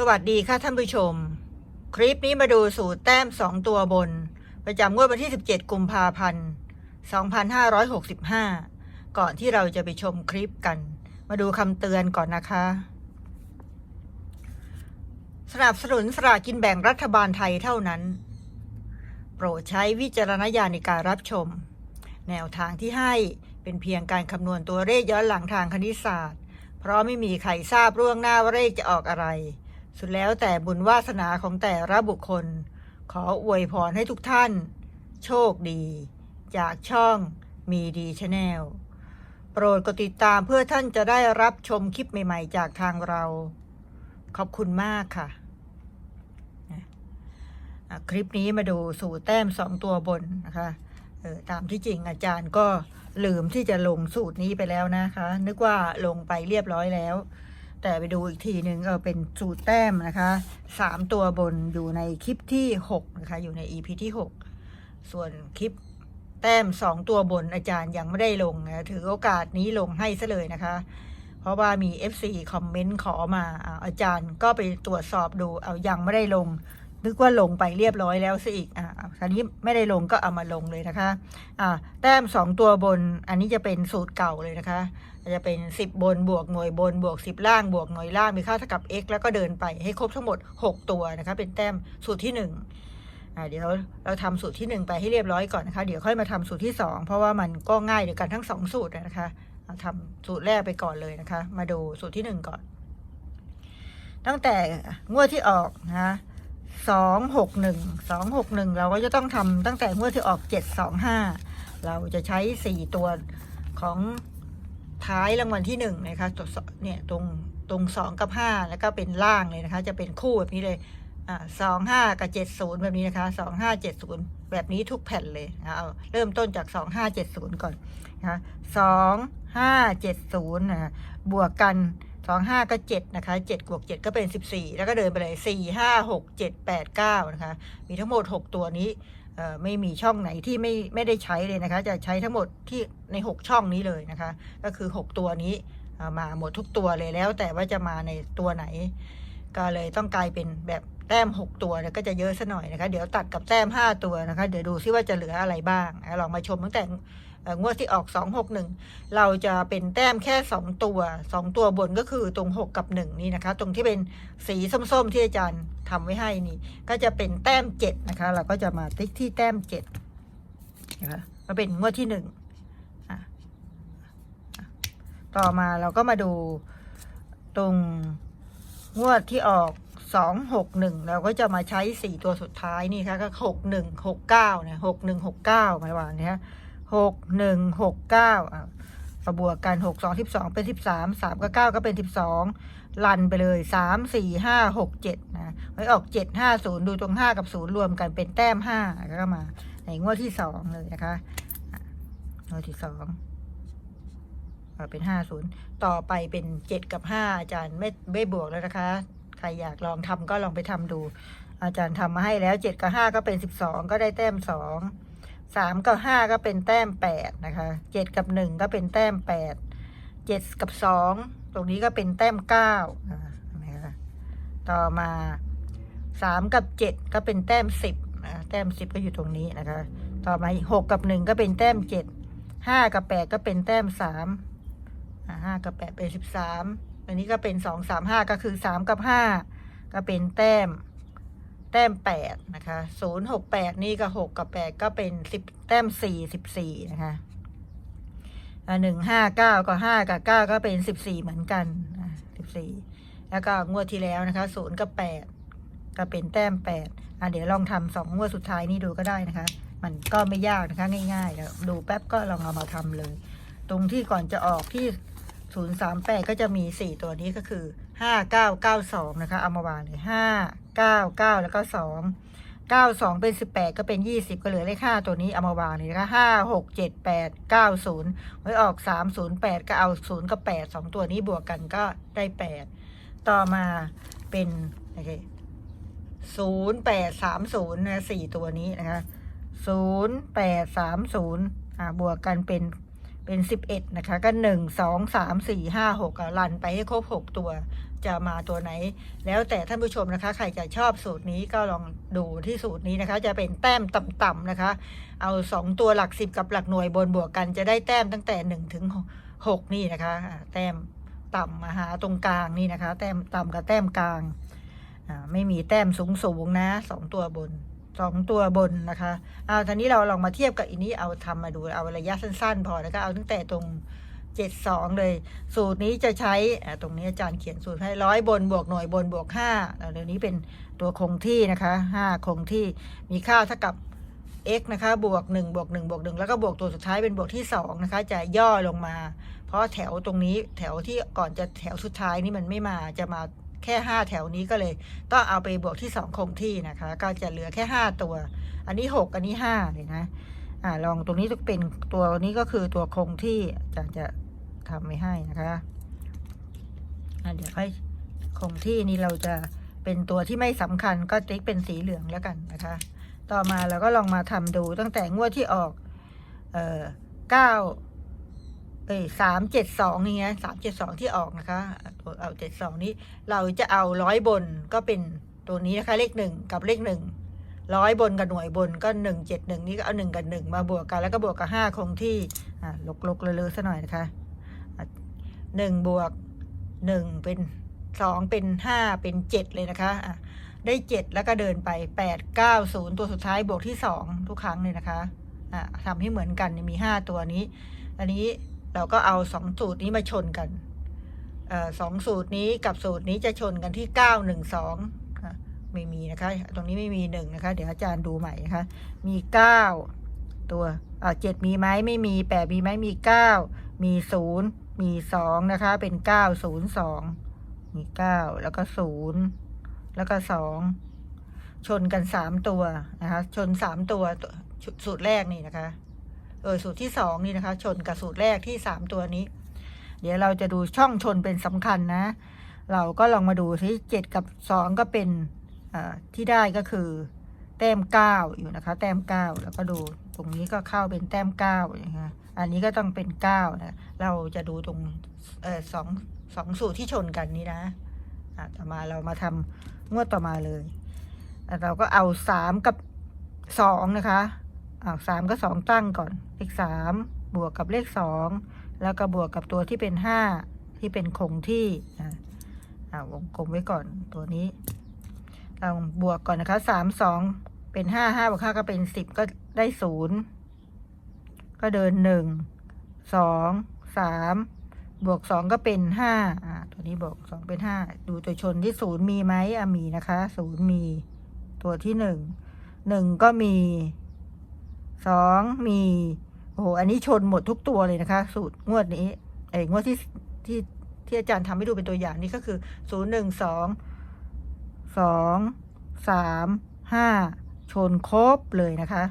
สวัสดีค่ะท่านผู้ชม คลิปนี้มาดูสูตรแต้ม 2 ตัวบน ประจำงวดวันที่ 17 กุมภาพันธ์ 2565 ก่อนที่เราจะไปชมคลิปกัน มาดูคำเตือนก่อนนะคะ สนับสนุนสลากกินแบ่งรัฐบาลไทยเท่านั้น โปรดใช้วิจารณญาณในการรับชม แนวทางที่ให้เป็นเพียงการคำนวณตัวเลขย้อนหลังทางคณิตศาสตร์ เพราะไม่มีใครทราบล่วงหน้าว่าเลขจะออกอะไร สุดแล้วแต่บุญวาสนาของแต่ละบุคคล ขออวยพรให้ทุกท่าน โชคดี จากช่องมีดีชาแนลโปรดกดติดตามเพื่อท่านจะได้รับชมคลิปใหม่ๆ จากทางเรา ขอบคุณมากค่ะคลิปนี้มาดูสู่แต้มสองตัวบนนะคะออตามที่จริงอาจารย์ก็ลืมที่จะลงสูตรนี้ไปแล้วนะคะ นึกว่าลงไปเรียบร้อยแล้ว แต่ไปดูอีกทีหนึ่งเออเป็นสูตรแต้มนะคะสามตัวบนอยู่ในคลิปที่หกนะคะ อยู่ใน EP ที่หกส่วนคลิปแต้มสองตัวบนอาจารย์ยังไม่ได้ลงนะถือโอกาสนี้ลงให้ซะเลยนะคะ เพราะว่ามี FC คอมเมนต์ขอมาอาจารย์ก็ไปตรวจสอบดูเอายังไม่ได้ลง นึกว่าลงไปเรียบร้อยแล้วซะอีกอ่าคราวนี้ไม่ได้ลงก็เอามาลงเลยนะคะ อ่า แต้มสองตัวบน อันนี้จะเป็นสูตรเก่าเลยนะคะ จะเป็นสิบบนบวกหน่วยบนบวกสิบล่างบวกหน่วยล่างมีค่าเท่ากับ x แล้วก็เดินไปให้ครบทั้งหมดหกตัวนะคะ เป็นแต้มสูตรที่หนึ่งอ่าเดี๋ยวเราทำสูตรที่หนึ่งไปให้เรียบร้อยก่อนนะคะ เดี๋ยวค่อยมาทำสูตรที่สองเพราะว่ามันก็ง่ายเดียวกันทั้งสองสูตรนะคะเอาทำสูตรแรกไปก่อนเลยนะคะ มาดูสูตรที่หนึ่งก่อน ตั้งแต่งวดที่ออกนะคะ สองหกหนึ่งสองหกหนึ่งเราก็จะต้องทำตั้งแต่งวดที่ออกเจ็ดสองห้าเราจะใช้สี่ตัวของท้ายรางวัลที่หนึ่งนะคะตัวเนี่ยตรงตรงสองกับห้าแล้วก็เป็นล่างเลยนะคะ จะเป็นคู่แบบนี้เลยอ่าสองห้ากับเจ็ดศูนย์แบบนี้นะคะสองห้าเจ็ดศูนย์แบบนี้ทุกแผ่นเลยนะเอาเริ่มต้นจากสองห้าเจ็ดศูนย์ก่อนนะคะสองห้าเจ็ดศูนย์นะบวกกัน สองห้าก็เจ็ดนะคะเจ็ดบวกเจ็ดก็เป็นสิบสี่แล้วก็เดินไปเลยสี่ห้าหกเจ็ดแปดเก้านะคะ มีทั้งหมดหกตัวนี้ไม่มีช่องไหนที่ไม่ไม่ได้ใช้เลยนะคะ จะใช้ทั้งหมดที่ในหกช่องนี้เลยนะคะ ก็คือหกตัวนี้มาหมดทุกตัวเลยแล้วแต่ว่าจะมาในตัวไหน ก็เลยต้องกลายเป็นแบบแต้มหกตัวก็จะเยอะซะหน่อยนะคะ เดี๋ยวตัดกับแต้มห้าตัวนะคะ เดี๋ยวดูซิว่าจะเหลืออะไรบ้างลองมาชมตั้งแต่งวดที่ออกสองหกหนึ่งเราจะเป็นแต้มแค่สองตัวสองตัวบนก็คือตรงหกกับหนึ่งนี่นะคะ ตรงที่เป็นสีส้มๆที่อาจารย์ทำไว้ให้นี่ ก็จะเป็นแต้มเจ็ดนะคะ เราก็จะมาติ๊กที่แต้มเจ็ดนะคะก็เป็นงวดที่หนึ่งต่อมาเราก็มาดูตรง งวดที่ออกสองหกหนึ่งเราก็จะมาใช้สี่ตัวสุดท้ายนี่ค่ะก็หกหนึ่งหกเก้าเนี่ยหกหนึ่งหกเก้าหมายว่าเนี่ยหกหนึ่งหกเก้าอะมาบวกกันหกสองสิบสองเป็นสิบสามสามกับเก้าก็เป็นสิบสองลันไปเลยสามสี่ห้าหกเจ็ดนะไว้ออกเจ็ดห้าศูนย์ดูตรงห้ากับศูนย์รวมกันเป็นแต้มห้าก็มาในงวดที่สองเลยนะคะงวดที่สอง เป็นห้าศูนย์ต่อไปเป็นเจ็ดกับห้าอาจารย์ไม่ไม่บวกแล้วนะคะ ใครอยากลองทำก็ลองไปทำดู อาจารย์ทำมาให้แล้วเจ็ดกับห้าก็เป็นสิบสองก็ได้แต้มสองสามกับห้าก็เป็นแต้มแปดนะคะเจ็ดกับหนึ่งก็เป็นแต้มแปดเจ็ดกับสองตรงนี้ก็เป็นแต้มเก้านะคะต่อมาสามกับเจ็ดก็เป็นแต้มสิบนะแต้มสิบก็อยู่ตรงนี้นะคะ ต่อมาหกกับหนึ่งก็เป็นแต้มเจ็ดห้ากับแปดก็เป็นแต้มสาม ห้ากับแปดเป็นสิบสามอันนี้ก็เป็นสองสามห้าก็คือสามกับห้าก็เป็นแต้ม แต้มแปดนะคะศูนย์หกแปดนี่ก็หกกับแปดก็เป็นสิบแต้มสี่สิบสี่นะคะหนึ่งห้าเก้าก็ห้ากับเก้าก็เป็นสิบสี่เหมือนกันสิบสี่แล้วก็งวดที่แล้วนะคะศูนย์กับแปดก็เป็นแต้มแปดอะเดี๋ยวลองทำสองงวดสุดท้ายนี่ดูก็ได้นะคะ มันก็ไม่ยากนะคะง่ายๆแล้วดูแป๊บก็ลองเอามาทำเลย ตรงที่ก่อนจะออกที่ ศูนย์สามแปดก็จะมีสี่ตัวนี้ก็คือห้าเก้าเก้าสองนะคะเอามาวางเลยห้าเก้าเก้าแล้วก็สองเก้าสองเป็นสิบแปดก็เป็นยี่สิบก็เหลือเลขห้าตัวนี้เอามาวางเลยนะคะห้าหกเจ็ดแปดเก้าศูนย์ไว้ออกสามศูนย์แปดก็เอาศูนย์กับแปดสองตัวนี้บวกกันก็ได้แปดต่อมาเป็นโอเคศูนย์แปดสามศูนย์นะสี่ตัวนี้นะคะศูนย์แปดสามศูนย์อ่าบวกกันเป็น เป็นสิบเอ็ดนะคะ ก็หนึ่งสองสามสี่ห้าหกลันไปให้ครบหกตัว จะมาตัวไหน แล้วแต่ท่านผู้ชมนะคะ ใครจะชอบสูตรนี้ก็ลองดูที่สูตรนี้นะคะ จะเป็นแต้มต่ำๆนะคะ เอาสองตัวหลักสิบกับหลักหน่วยบนบวกกันจะได้แต้มตั้งแต่หนึ่งถึงหกนี่นะคะ แต้มต่ำมาหาตรงกลางนี่นะคะ แต้มต่ำกับแต้มกลาง ไม่มีแต้มสูงๆนะสองตัวบน สองตัวบนนะคะเอาทีนี้เราลองมาเทียบกับอันนี้เอาทำมาดูเอาระยะสั้นๆ พอแล้วก็เอาตั้งแต่ตรงเจ็ดสองเลย สูตรนี้จะใช้อ่าตรงนี้อาจารย์เขียนสูตรให้ร้อยบนบวกหน่วยบนบวกห้าเดี๋ยวนี้เป็นตัวคงที่นะคะห้าคงที่มีค่าเท่ากับ x นะคะบวก1บวก1บวก1แล้วก็บวกตัวสุดท้ายเป็นบวกที่2นะคะจะย่อลงมา เพราะแถวตรงนี้แถวที่ก่อนจะแถวสุดท้ายนี่มันไม่มาจะมา แค่ 5 แถวนี้ก็เลย ต้องเอาไปบวกที่ 2 คงที่นะคะ ก็จะเหลือแค่ 5 ตัว อันนี้ 6 อันนี้5เลยนะอ่าลองตรงนี้จะเป็นตัวนี้ก็คือตัวคงที่อาจารย์จะทำไว้ให้นะคะอ่าเดี๋ยวค่อยคงที่นี่เราจะเป็นตัวที่ไม่สำคัญก็ติ๊กเป็นสีเหลืองแล้วกันนะคะ ต่อมาเราก็ลองมาทำดูตั้งแต่งวดที่ออก เอ่อเก้า เอ้ยสามเจ็ดสองนี่ไงสามเจ็ดสองที่ออกนะคะตัวเอาเจ็ดสองนี้ เราจะเอาร้อยบนก็เป็นตัวนี้นะคะ เลขหนึ่งกับเลขหนึ่งร้อยบนกับหน่วยบนก็หนึ่งเจ็ดหนึ่งนี้ก็เอาหนึ่งกับหนึ่งมาบวกกันแล้วก็บวกกับห้าคงที่อ่าลกลกๆเลอะๆซะหน่อยนะคะหนึ่งบวกหนึ่งเป็นสองเป็นห้าเป็นเจ็ดเลยนะคะอะได้เจ็ดแล้วก็เดินไปแปดเก้าศูนย์ตัวสุดท้ายบวกที่สองทุกครั้งเลยนะคะอะทำให้เหมือนกันมีห้าตัวนี้ อันนี้ เราก็เอาสองสูตรนี้มาชนกันอสองสูตรนี้กับสูตรนี้จะชนกันที่เก้าหนึ่งสองไม่มีนะคะ ตรงนี้ไม่มีหนึ่งนะคะ เดี๋ยวอาจารย์ดูใหม่นะคะ มีเก้าตัวเจ็ดมีไหมไม่มีแปดมีไหมมีเก้ามีศูนย์มีสองนะคะ เป็นเก้าศูนย์สองมีเก้าแล้วก็ศูนย์แล้วก็สองชนกันสามตัวนะคะ ชนสามตัวสูตรแรกนี่นะคะ เออสูตรที่สองนี่นะคะ ชนกับสูตรแรกที่สามตัวนี้ เดี๋ยวเราจะดูช่องชนเป็นสำคัญนะ เราก็ลองมาดูที่เจ็ดกับสองก็เป็นที่ได้ก็คือแต้มเก้าอยู่นะคะ แต้มเก้าแล้วก็ดูตรงนี้ก็เข้าเป็นแต้มเก้าอย่างนี้อันนี้ก็ต้องเป็นเก้านะเราจะดูตรงออสองสองสูตรที่ชนกันนี้นะต่อมาเรามาทำงวดต่อมาเลย เราก็เอาสามกับสองนะคะ อาสามกับสองตั้งก่อน เลขสามบวกกับเลขสองแล้วก็บวกกับตัวที่เป็นห้าที่เป็นคงที่อะอ่าวงกลมไว้ก่อนตัวนี้ เราบวกก่อนนะคะสามสองเป็นห้าห้าบวกห้าก็เป็นสิบก็ได้ศูนย์ก็เดินหนึ่งสองสามบวกสองก็เป็นห้าอ่าตัวนี้บวกสองเป็นห้าดูตัวชนที่ศูนย์มีไหมอะมีนะคะศูนย์มีตัวที่หนึ่งหนึ่งก็มี สองมีโอ้โหอันนี้ชนหมดทุกตัวเลยนะคะ สูตรงวดนี้เอ้งวดที่ที่ที่อาจารย์ทำให้ดูเป็นตัวอย่างนี่ก็คือศูนย์หนึ่งสองสองสามห้าชนครบเลยนะคะ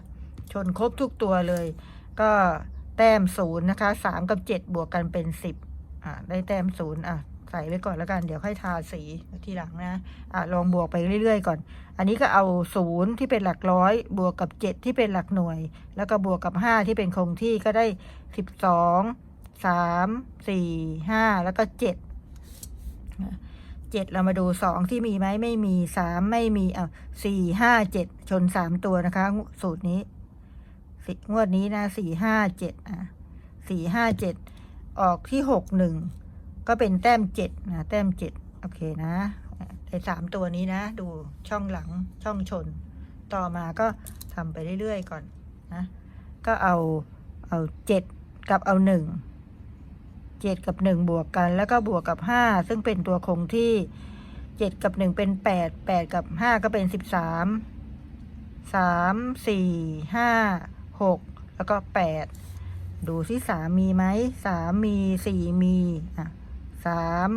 ชนครบทุกตัวเลย ก็แต้มศูนย์นะคะสามกับเจ็ดบวกกันเป็นสิบอ่าได้แต้มศูนย์อะ ใส่ไว้ก่อนแล้วกัน เดี๋ยวค่อยทาสีทีหลังนะอะลองบวกไปเรื่อยๆก่อน อันนี้ก็เอาศูนย์ที่เป็นหลักร้อย บวกกับเจ็ดที่เป็นหลักหน่วย แล้วก็บวกกับห้าที่เป็นคงที่ก็ได้สิบสองสามสี่ห้าแล้วก็เจ็ดเจ็ดเรามาดูสองที่มีไหมไม่มีสามไม่มีอะสี่ห้าเจ็ดชนสามตัวนะคะ สูตรนี้สิงวดนี้นะสี่ห้าเจ็ดอะสี่ห้าเจ็ดออกที่หกหนึ่ง ก็เป็นแต้มเจ็ดนะแต้มเจ็ดโอเคนะไอ้สามตัวนี้นะ ดูช่องหลังช่องชน ต่อมาก็ทำไปเรื่อยๆก่อนนะก็เอาเอาเจ็ดกับเอาหนึ่งเจ็ดกับหนึ่งบวกกัน แล้วก็บวกกับห้าซึ่งเป็นตัวคงที่เจ็ดกับหนึ่งเป็นแปดแปดกับห้าก็เป็นสิบสามสามสี่ห้าหกแล้วก็แปดดูที่สามมีไหมสามมีสี่มีอะ สาม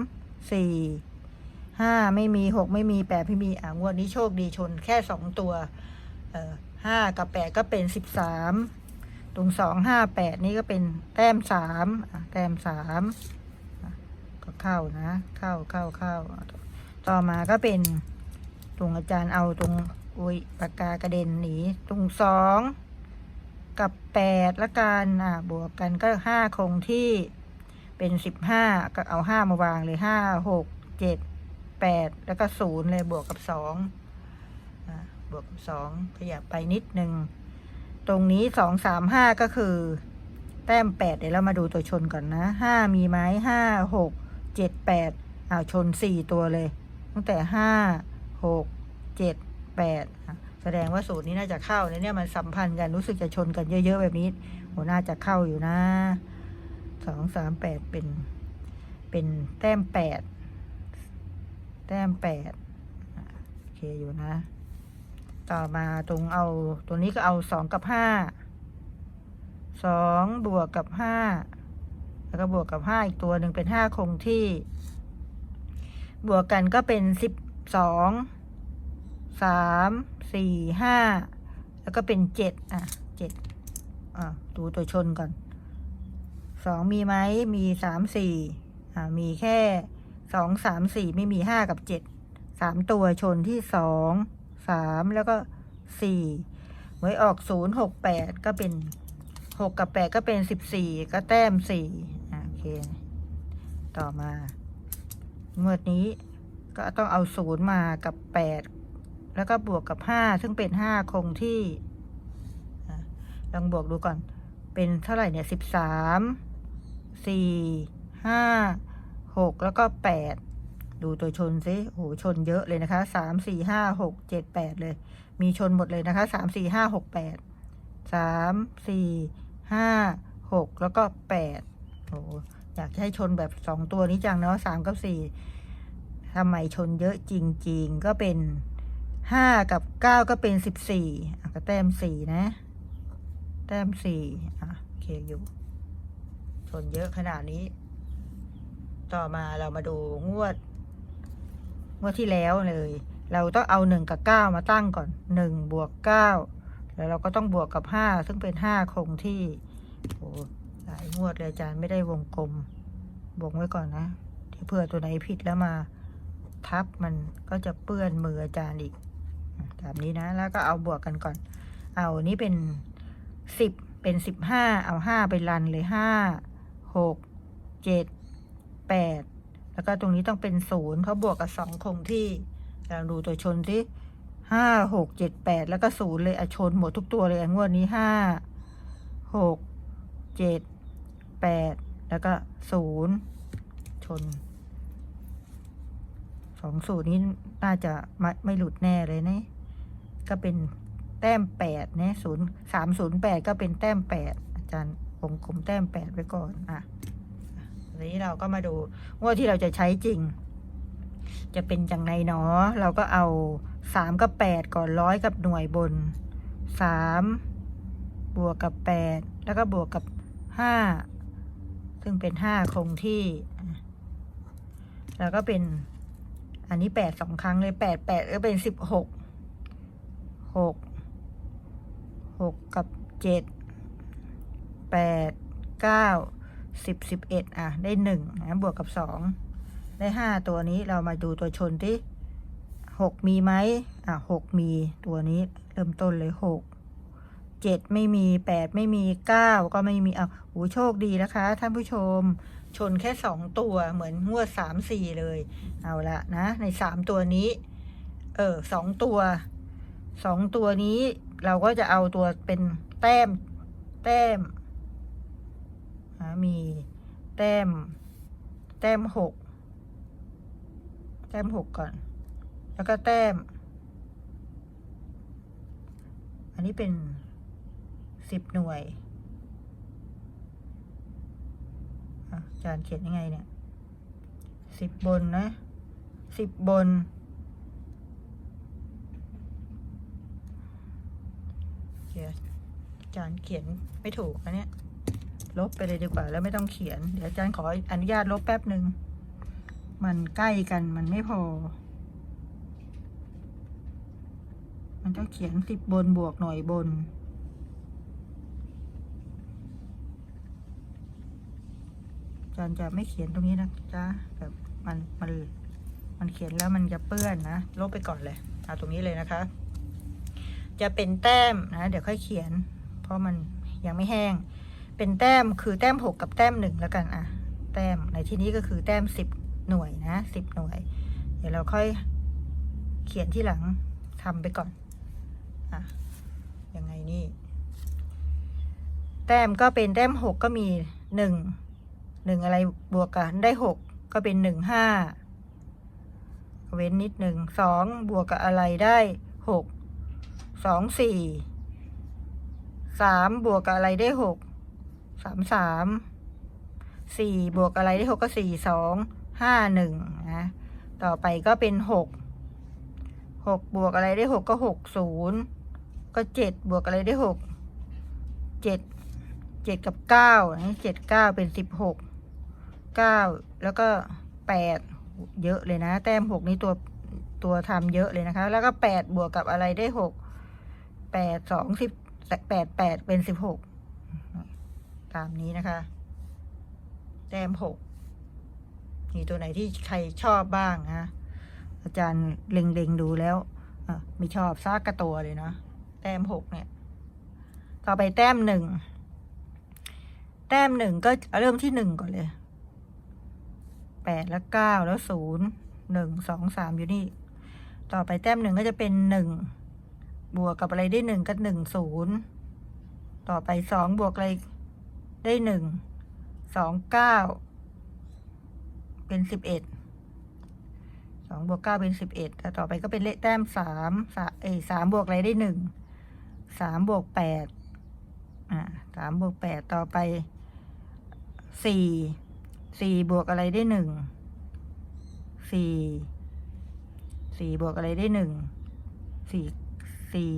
สี่ห้าไม่มีหกไม่มีแปดไม่มีอะงวดนี้โชคดีชนแค่สองตัวเอ่อห้ากับแปดก็เป็นสิบสามตรงสองห้าแปดนี่ก็เป็นแต้มสามแต้มสามก็เข้านะ เข้าเข้าเข้าต่อมาก็เป็นตรงอาจารย์เอาตรงอุ้ยปากกากระเด็นหนีตรงสองกับแปดละกันอะบวกกันก็ห้าคงที่ เป็นสิบห้าก็เอาห้ามาวางเลยห้าหกเจ็ดแปดแล้วก็ศูนย์เลยบวกกับสองบวกกับสองขยับไปนิดหนึ่งตรงนี้สองสามห้าก็คือ แต้มแปดเดี๋ยวเรามาดูตัวชนก่อนนะห้ามีไหมห้าหกเจ็ดแปดอ้าวชนสี่ตัวเลย ตั้งแต่ห้าหกเจ็ดแปดแสดงว่าสูตรนี้น่าจะเข้าเนี่ยมันสัมพันธ์กันรู้สึกจะชนกันเยอะ ๆ แบบนี้โหน่าจะเข้าอยู่นะ สองสามแปดเป็น เป็นแต้มแปดแต้มแปดโอเคอยู่นะ ต่อมาตรงเอาตัวนี้ก็เอาสองกับห้าสองบวกกับห้าแล้วก็บวกกับห้าอีกตัวหนึ่งเป็นห้าคงที่ บวกกันก็เป็นสิบสองสามสี่ห้าแล้วก็เป็นเจ็ดอะเจ็ดอะดูตัวชนก่อน สองมีไหมมีสามสี่อ่ามีแค่สองสามสี่ไม่มีห้ากับเจ็ดสามตัวชนที่สองสามแล้วก็สี่ไว้ออกศูนย์หกแปดก็เป็นหกกับแปดก็เป็นสิบสี่ก็แต้มสี่อะโอเค ต่อมางวดนี้ก็ต้องเอาศูนย์มากับแปดแล้วก็บวกกับห้าซึ่งเป็นห้าคงที่ลองบวกดูก่อน เป็นเท่าไหร่เนี่ยสิบสาม สี่ห้าหกแล้วก็แปดดูตัวชนซิโอ้โหชนเยอะเลยนะคะสามสี่ห้าหกเจ็ดแปดเลย มีชนหมดเลยนะคะสามสี่ห้าหกแปดสามสี่ห้าหกแล้วก็แปดโอ้อยากให้ชนแบบสองตัวนี้จังเนาะสามกับสี่ทำไมชนเยอะจริง ๆ ก็เป็นห้ากับเก้าก็เป็นสิบสี่อะก็แต้มสี่นะ แต้มสี่อะโอเคอยู่ ชนเยอะขนาดนี้ ต่อมาเรามาดูงวด งวดที่แล้วเลย เราต้องเอาหนึ่งกับเก้ามาตั้งก่อนหนึ่งบวกเก้าแล้วเราก็ต้องบวกกับห้าซึ่งเป็นห้าคงที่โอ้หลายงวดเลยอาจารย์ไม่ได้วงกลมวงไว้ก่อนนะเผื่อตัวไหนผิดแล้วมาทับมันก็จะเปื้อนมืออาจารย์อีกแบบนี้นะ แล้วก็เอาบวกกันก่อน เอานี้เป็นสิบเป็นสิบห้าเอาห้าไปรันเลยห้า หกเจ็ดแปดแล้วก็ตรงนี้ต้องเป็นศูนย์เพราะบวกกับสองคงที่ลองดูตัวชนที่ห้าหกเจ็ดแปดแล้วก็ศูนย์เลยอชนหมดทุกตัวเลยอะงวดนี้ห้าหกเจ็ดแปดแล้วก็ศูนย์ชนสองสูตรนี้น่าจะไม่ไม่หลุดแน่เลยนะ ก็เป็นแต้มแปดนะศูนย์สามศูนย์แปดก็เป็นแต้มแปดอาจารย์ วงกลมแต้มแปดไว้ก่อนอะทีนี้เราก็มาดูงวดที่เราจะใช้จริง จะเป็นอย่างไรเนาะเราก็เอาสามกับแปดก่อนร้อยกับหน่วยบนสามบวกกับแปดแล้วก็บวกกับห้าซึ่งเป็นห้าคงที่ แล้วก็เป็น อันนี้แปดสองครั้งเลยแปดแปดก็เป็นสิบหกหกหกกับเจ็ด แปดเก้าสิบสิบเอ็ดอะ ได้หนึ่งนะบวกกับสองได้ห้าตัวนี้เรามาดูตัวชนที่หกมีไหมอะหกมีตัวนี้เริ่มต้นเลยหกเจ็ดไม่มีแปดไม่มีเก้าก็ไม่มีเอาโอ้โชคดีนะคะ ท่านผู้ชมชนแค่สองตัวเหมือนงวดสามสี่เลย เอาละนะ ในสามตัวนี้ เออสองตัวสองตัวนี้เราก็จะเอาตัวเป็นแต้มแต้ม มีแต้ม แต้มหกแต้มหกก่อน แล้วก็แต้ม อันนี้เป็นสิบหน่วยอาจารย์เขียนยังไงเนี่ยสิบบนนะสิบบน เขียนอาจารย์เขียนไม่ถูกนะเนี่ย ลบไปเลยดีกว่า แล้วไม่ต้องเขียน เดี๋ยวอาจารย์ขออนุญาตลบแป๊บหนึ่ง มันใกล้กันมันไม่พอ มันต้องเขียนสิบบนบวกหน่วยบน อาจารย์จะไม่เขียนตรงนี้นะจ๊ะแบบมันมันมันเขียนแล้วมันจะเปื้อนนะ ลบไปก่อนเลย เอาตรงนี้เลยนะคะ จะเป็นแต้มนะ เดี๋ยวค่อยเขียน เพราะมันยังไม่แห้ง เป็นแต้มคือแต้มหกกับแต้มหนึ่งแล้วกันอะ แต้มในที่นี้ก็คือแต้มสิบหน่วยนะสิบหน่วย เดี๋ยวเราค่อยเขียนที่หลังทำไปก่อน อะ ยังไงนี่ แต้มก็เป็นแต้มหกก็มีหนึ่งหนึ่งอะไรบวกกันได้หกก็เป็นหนึ่งห้าเว้นนิดหนึ่งสองบวกกับอะไรได้หกสองสี่สามบวกกับอะไรได้หก สามสามสี่บวกอะไรได้หกก็สี่สองห้าหนึ่งนะต่อไปก็เป็นหกหกบวกอะไรได้หกก็หกศูนย์ก็เจ็ดบวกอะไรได้หกเจ็ดเจ็ดกับเก้าเจ็ดเก้าเป็นสิบหกเก้าแล้วก็แปดเยอะเลยนะ แต้มหกนี่ตัวตัวทำเยอะเลยนะคะ แล้วก็แปดบวกกับอะไรได้หกแปดสองสิบแปดแปดเป็นสิบหก ตามนี้นะคะ แต้มหกมีตัวไหนที่ใครชอบบ้างนะอาจารย์เล็งๆดูแล้วไม่ชอบซากกระตัวเลยเนาะแต้มหกเนี่ย ต่อไปแต้มหนึ่งแต้มหนึ่งก็เริ่มที่หนึ่งก่อนเลยแปดแล้วเก้าแล้วศูนย์หนึ่งสองสามอยู่นี่ ต่อไปแต้มหนึ่งก็จะเป็นหนึ่งบวกกับอะไรได้หนึ่งก็หนึ่งศูนย์ต่อไปสองบวกอะไร ได้หนึ่งสองเก้าเป็นสิบเอ็ดสองบวกเก้าเป็นสิบเอ็ดแต่ต่อไปก็เป็นเลขแต้มสามสาเอสามบวกอะไรได้หนึ่งสามบวกแปดอ่าสามบวกแปดต่อไปสี่สี่บวกอะไรได้หนึ่งสี่สี่บวกอะไรได้หนึ่งสี่สี่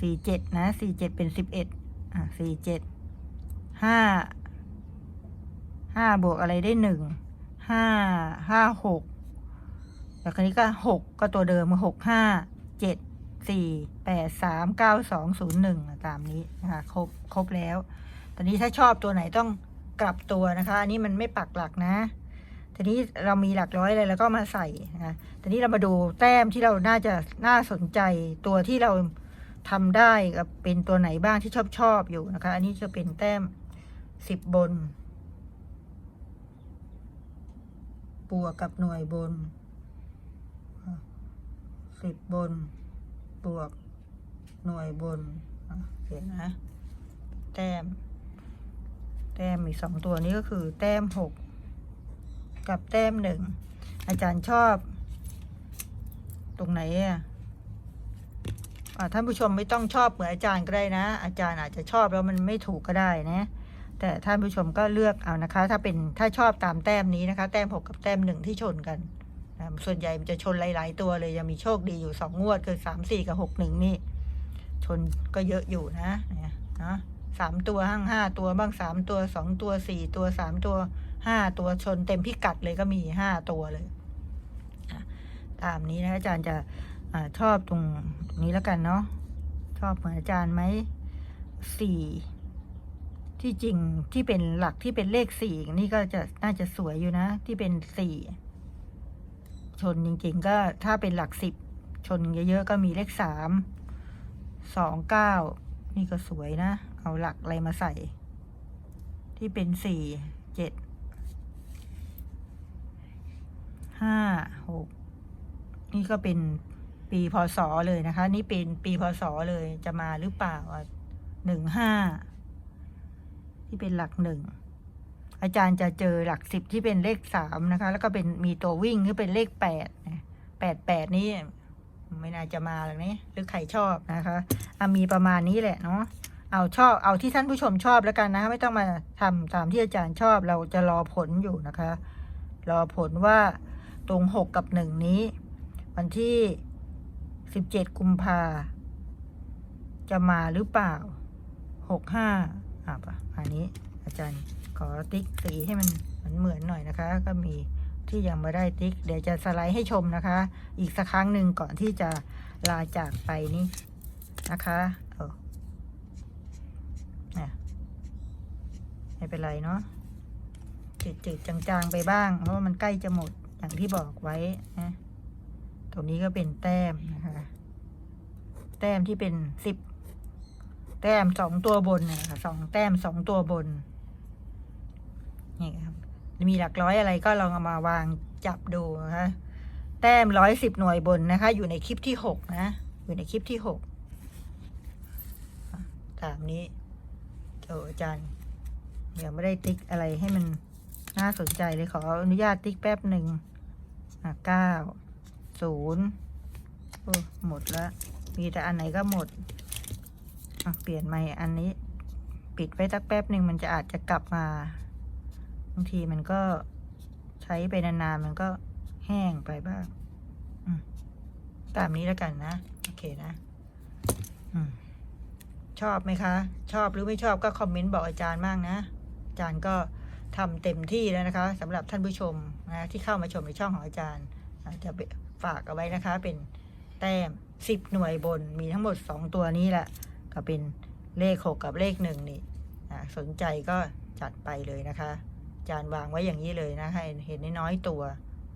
สี่เจ็ดนะสี่เจ็ดเป็นสิบเอ็ดอ่าสี่เจ็ด ห้าห้าบวกอะไรได้หนึ่งห้าห้าหกแล้วครนี้ก็หกก็ตัวเดิมหกห้าเจ็ดสี่แปดสามเก้าสองศูนย์หนึ่งตามนี้นะคะครบครบแล้ว ตอนนี้ถ้าชอบตัวไหนต้องกลับตัวนะคะ อันนี้มันไม่ปักหลักนะทีนี้เรามีหลักร้อยอะไรแล้วก็มาใส่นะคะทีนี้เรามาดูแต้มที่เราน่าจะน่าสนใจตัวที่เราทำได้กับเป็นตัวไหนบ้างที่ชอบชอบอยู่นะคะ อันนี้จะเป็นแต้ม สิบบน บวกกับหน่วยบนสิบบน บวก หน่วยบนอะเห็นนะ แต้ม แต้มอีกสองตัวนี้ก็คือ แต้มหกกับแต้มหนึ่ง อาจารย์ชอบ ตรงไหนอะอะท่านผู้ชมไม่ต้องชอบเหมือนอาจารย์ก็ได้นะ อาจารย์อาจจะชอบแล้วมันไม่ถูกก็ได้นะ แต่ท่านผู้ชมก็เลือกเอานะคะ ถ้าเป็นถ้าชอบตามแต้มนี้นะคะ แต้มหกกับแต้มหนึ่งที่ชนกันนะส่วนใหญ่มันจะชนหลาย ๆ ตัวเลยยังมีโชคดีอยู่สองงวด คือสามสี่กับหกหนึ่งนี่ ชนก็เยอะอยู่นะเนี่ยนะสามตัวห้างห้าตัวบ้างสามตัวสองตัวสี่ตัวสามตัวห้าตัวชนเต็มพิกัดเลยก็มีห้าตัวเลยตามนี้นะอาจารย์จะอชอบตรงนี้แล้วกันเนาะชอบเหมือนอาจารย์ไหมสี่ ที่จริงที่เป็นหลักที่เป็นเลขสี่นี่ก็จะน่าจะสวยอยู่นะ ที่เป็นสี่ชนจริง ๆ ก็ถ้าเป็นหลักสิบชนเยอะๆก็มีเลขสามสองเก้านี่ก็สวยนะ เอาหลักอะไรมาใส่ ที่เป็นสี่เจ็ดห้าหกนี่ก็เป็นปีพศเลยนะคะ นี่เป็นปีพศเลยจะมาหรือเปล่าหนึ่งห้า ที่เป็นหลักหนึ่งอาจารย์จะเจอหลักสิบที่เป็นเลขสามนะคะ แล้วก็เป็นมีตัววิ่งที่เป็นเลขแปดแปดแปดนี่ไม่น่าจะมาหรอกนี่หรือใครชอบนะคะอะมีประมาณนี้แหละเนาะเอาชอบเอาที่ท่านผู้ชมชอบแล้วกันนะ ไม่ต้องมาทำตามที่อาจารย์ชอบเราจะรอผลอยู่นะคะ รอผลว่าตรงหกกับหนึ่งนี้ วันที่สิบเจ็ดกุมภาจะมาหรือเปล่าหกห้า อะปะอันนี้อาจารย์ขอติ๊กสีให้มันเหมือนเหมือนหน่อยนะคะ ก็มีที่ยังไม่ได้ติ๊ก เดี๋ยวจะสไลด์ให้ชมนะคะ อีกสักครั้งหนึ่งก่อนที่จะลาจากไปนี่นะคะเออเนี่ยไม่เป็นไรเนาะจืดๆจางๆไปบ้าง เพราะว่ามันใกล้จะหมดอย่างที่บอกไว้นะตรงนี้ก็เป็นแต้มนะคะ แต้มที่เป็นสิบ แต้มสองตัวบนเนี่ยค่ะสองแต้มสองตัวบนนี่ครับมีหลักร้อยอะไรก็ลองเอามาวางจับดูนะคะแต้มร้อยสิบหน่วยบนนะคะ อยู่ในคลิปที่หกนะ อยู่ในคลิปที่หกตามนี้โจอาจารย์ยังไม่ได้ติ๊กอะไรให้มันน่าสนใจเลยขออนุญาตติ๊กแป๊บหนึ่งเก้าศูนย์โอ้หมดแล้ว มีแต่อันไหนก็หมด เปลี่ยนใหม่อันนี้ ปิดไว้สักแป๊บหนึ่งมันจะอาจจะกลับมาบางทีมันก็ใช้ไปนานๆมันก็แห้งไปบ้างตามนี้แล้วกันนะ โอเคนะอชอบไหมคะ ชอบหรือไม่ชอบก็คอมเมนต์บอกอาจารย์มากนะ อาจารย์ก็ทำเต็มที่แล้วนะคะสำหรับท่านผู้ชมนะที่เข้ามาชมในช่องของอาจารย์จะฝากเอาไว้นะคะ เป็นแต้มสิบหน่วยบนมีทั้งหมดสองตัวนี้แหละ ก็เป็นเลขหกกับเลขหนึ่งนี่สนใจก็จัดไปเลยนะคะ จารย์วางไว้อย่างนี้เลยนะให้เห็นน้อยๆตัว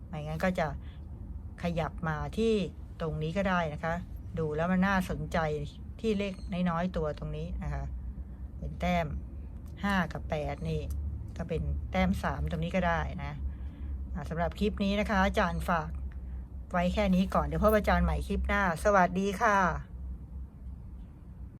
ไม่งั้นก็จะขยับมาที่ตรงนี้ก็ได้นะคะ ดูแล้วมันน่าสนใจที่เลขน้อยๆตัวตรงนี้นะคะ เป็นแต้มห้ากับแปดนี่ ก็เป็นแต้มสามตรงนี้ก็ได้นะสำหรับคลิปนี้นะคะ อาจารย์ฝากไว้แค่นี้ก่อนเดี๋ยวพบอาจารย์ใหม่คลิปหน้า สวัสดีค่ะ